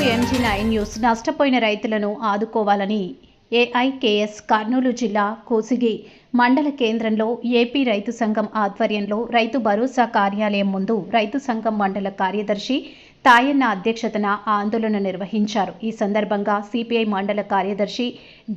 MG news నష్టపోయిన రైతులను ఆదుకోవాలని ఏఐకేఎస్ కర్నూలు జిల్లా కోసిగి మండల కేంద్రంలో ఏపీ రైతు సంఘం ఆధ్వర్యంలో రైతు భరోసా కార్యాలయం ముందు రైతు సంఘం మండల కార్యదర్శి తాయన్న అధ్యక్షతన ఆందోళన నిర్వహించారు. ఈ సందర్భంగా సిపిఐ మండల కార్యదర్శి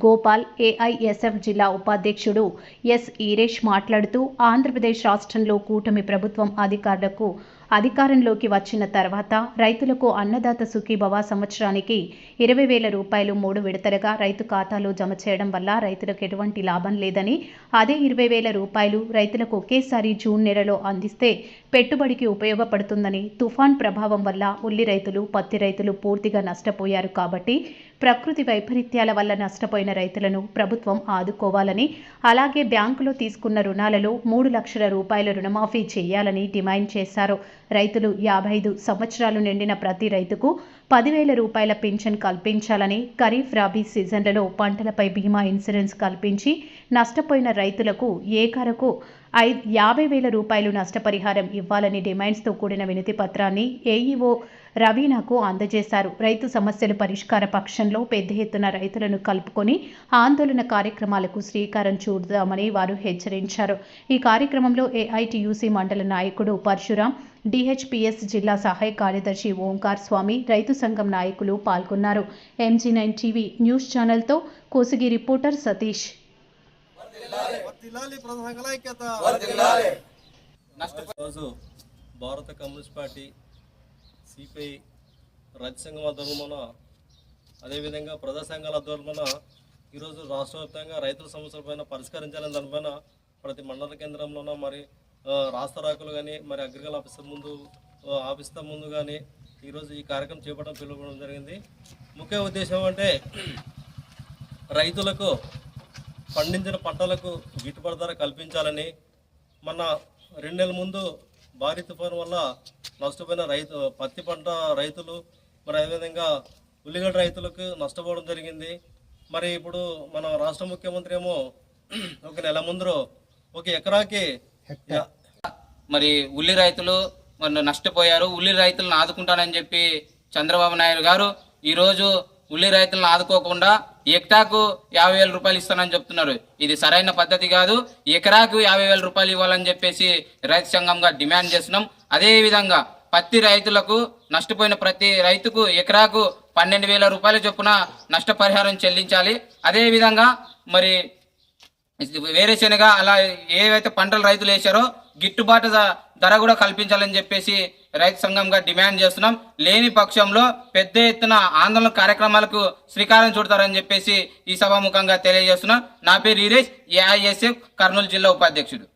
గోపాల్ ఏఐఎస్ఎఫ్ జిల్లా ఉపాధ్యక్షుడు ఎస్ ఈరేష్ మాట్లాడుతూ ఆంధ్రప్రదేశ్ రాష్ట్రంలో కూటమి ప్రభుత్వం అధికారులకు అధికారంలోకి వచ్చిన తర్వాత రైతులకు అన్నదాత సుఖీభవ సంవత్సరానికి ఇరవై వేల రూపాయలు మూడు విడతలుగా రైతు ఖాతాలో జమ చేయడం వల్ల రైతులకు ఎటువంటి లాభం లేదని అదే ఇరవై వేల రూపాయలు రైతులకు ఒకేసారి జూన్ నెలలో అందిస్తే పెట్టుబడికి ఉపయోగపడుతుందని తుఫాన్ ప్రభావం వల్ల ఉల్లి రైతులు పత్తి రైతులు పూర్తిగా నష్టపోయారు కాబట్టి ప్రకృతి వైపరీత్యాల వల్ల నష్టపోయిన రైతులను ప్రభుత్వం ఆదుకోవాలని అలాగే బ్యాంకులో తీసుకున్న రుణాలలో మూడు లక్షల రూపాయల రుణమాఫీ చేయాలని డిమాండ్ చేశారు. రైతులు యాభై ఐదు సంవత్సరాలు నిండిన ప్రతి రైతుకు పదివేల రూపాయల పెన్షన్ కల్పించాలని ఖరీఫ్ రబీ సీజన్లలో పంటలపై బీమా ఇన్సూరెన్స్ కల్పించి నష్టపోయిన రైతులకు ఏకరకు ఐ యాభై వేల రూపాయలు నష్టపరిహారం ఇవ్వాలని డిమాండ్స్తో కూడిన వినతి పత్రాన్ని ఏఈఓ రవీనాకు అందజేశారు. రైతు సమస్యలు పరిష్కార పక్షంలో పెద్ద ఎత్తున రైతులను కలుపుకొని ఆందోళన కార్యక్రమాలకు శ్రీకారం చూడదామని వారు హెచ్చరించారు. ఈ కార్యక్రమంలో ఏఐటియుసి మండల నాయకుడు పరశురాం డిహెచ్పిఎస్ జిల్లా సహాయ కార్యదర్శి ఓంకార్ స్వామి రైతు సంఘం నాయకులు పాల్గొన్నారు. ఎంజీ నైన్ టీవీ న్యూస్ ఛానల్తో కోసిగి రిపోర్టర్ సతీష్. వర్ధిల్లాలి ప్రధాన భారత కమ్యూనిస్ట్ పార్టీ సిపిఐ రాజ్య సంఘం ఆధ్వర్యమున అదేవిధంగా ప్రజా సంఘాల ఆధ్వర్యమున ఈరోజు రాష్ట్ర వ్యాప్తంగా రైతుల సమస్యలపైన పరిష్కరించాలని దానిపైన ప్రతి మండల కేంద్రంలోన మరి రాస్తారాకులు రాష్ట్ర రాకులు కానీ మరి అగ్రికల్ ఆఫీసర్ ముందు ఆఫీసర్ ముందు కానీ ఈరోజు ఈ కార్యక్రమం చేపట్టడం పిలువడం జరిగింది. ముఖ్య ఉద్దేశం అంటే రైతులకు పండించిన పంటలకు గిట్టుబాటు ధర కల్పించాలని మన రెండు నెలల ముందు భారీ తుఫాను వల్ల నష్టపోయిన రైతు పత్తి పంట రైతులు మరి అదేవిధంగా ఉల్లిగడ్డ రైతులకు నష్టపోవడం జరిగింది. మరి ఇప్పుడు మన రాష్ట్ర ముఖ్యమంత్రి ఏమో ఒక నెల ముందు ఒక ఎకరాకి యా- మరి ఉల్లి రైతులు మరి నష్టపోయారు. ఉల్లి రైతులను ఆదుకుంటానని చెప్పి చంద్రబాబు నాయుడు గారు ఈరోజు ఉల్లి రైతులను ఆదుకోకుండా ఎకటాకు యాభై వేల రూపాయలు ఇస్తానని చెప్తున్నారు. ఇది సరైన పద్ధతి కాదు. ఎకరాకు యాభై వేల రూపాయలు ఇవ్వాలని చెప్పేసి రైతు సంఘంగా డిమాండ్ చేస్తున్నాం. అదేవిధంగా పత్తి రైతులకు నష్టపోయిన ప్రతి రైతుకు ఎకరాకు పన్నెండు వేల రూపాయల చొప్పున నష్టపరిహారం చెల్లించాలి. అదేవిధంగా మరి వేరుశెనగ అలా ఏవైతే పంటలు రైతులు వేశారో గిట్టుబాటు ధర కూడా కల్పించాలని చెప్పేసి రైతు సంఘంగా డిమాండ్ చేస్తున్నాం. లేని పక్షంలో పెద్ద ఎత్తున ఆందోళన కార్యక్రమాలకు శ్రీకారం చుడతారని చెప్పేసి ఈ సభాముఖంగా తెలియజేస్తున్నాం. నా పేరు ఈరేష్ ఏఐఎస్ఎఫ్ కర్నూలు జిల్లా ఉపాధ్యక్షుడు.